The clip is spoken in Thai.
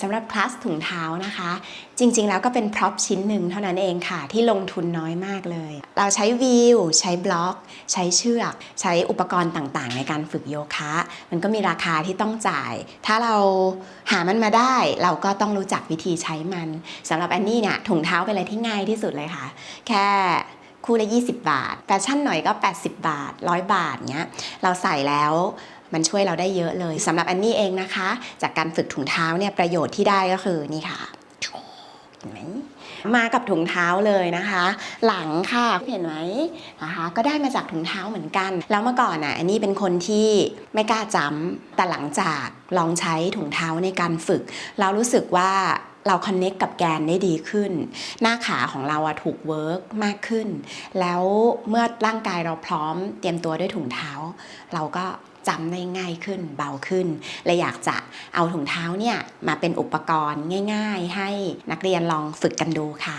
สำหรับคลาสถุงเท้านะคะ จริงๆ แล้วก็เป็นพร็อพชิ้นหนึ่งเท่านั้นเองค่ะ ที่ลงทุนน้อยมากเลย เราใช้วิว ใช้บล็อก ใช้เชือก ใช้อุปกรณ์ต่างๆ ในการฝึกโยคะ มันก็มีราคาที่ต้องจ่าย ถ้าเราหามันมาได้ เราก็ต้องรู้จักวิธีใช้มันสำหรับแอนนี่เนี่ยถุงเท้าเป็นอะไรที่ง่ายที่สุดเลยค่ะ แค่คู่ละ 20 บาท แฟชั่นหน่อยก็ 80 บาท 100 บาทเนี้ย เราใส่แล้ว มันช่วยเราได้เยอะเลยสำหรับแอนนี่เองนะคะ จากการฝึกถุงเท้าเนี่ยประโยชน์ที่ได้ก็คือนี่ค่ะเห็นไหมมากับถุงเท้าเลยนะคะ หลังค่ะเห็นไหมนะคะก็ได้มาจากถุงเท้าเหมือนกัน แล้วเมื่อก่อนอะอันนี้เป็นคนที่ไม่กล้าจำแต่หลังจากลองใช้ถุงเท้าในการฝึก เรารู้สึกว่าเราคอนเน็กกับแกนได้ดีขึ้น หน้าขาของเราอะถูกเวิร์กมากขึ้น แล้วเมื่อร่างกายเราพร้อมเตรียมตัวด้วยถุงเท้า เราก็ จำได้ง่ายขึ้นเบาขึ้น และอยากจะเอาถุงเท้าเนี่ยมาเป็นอุปกรณ์ง่าย ๆ ให้นักเรียนลองฝึกกันดูค่ะ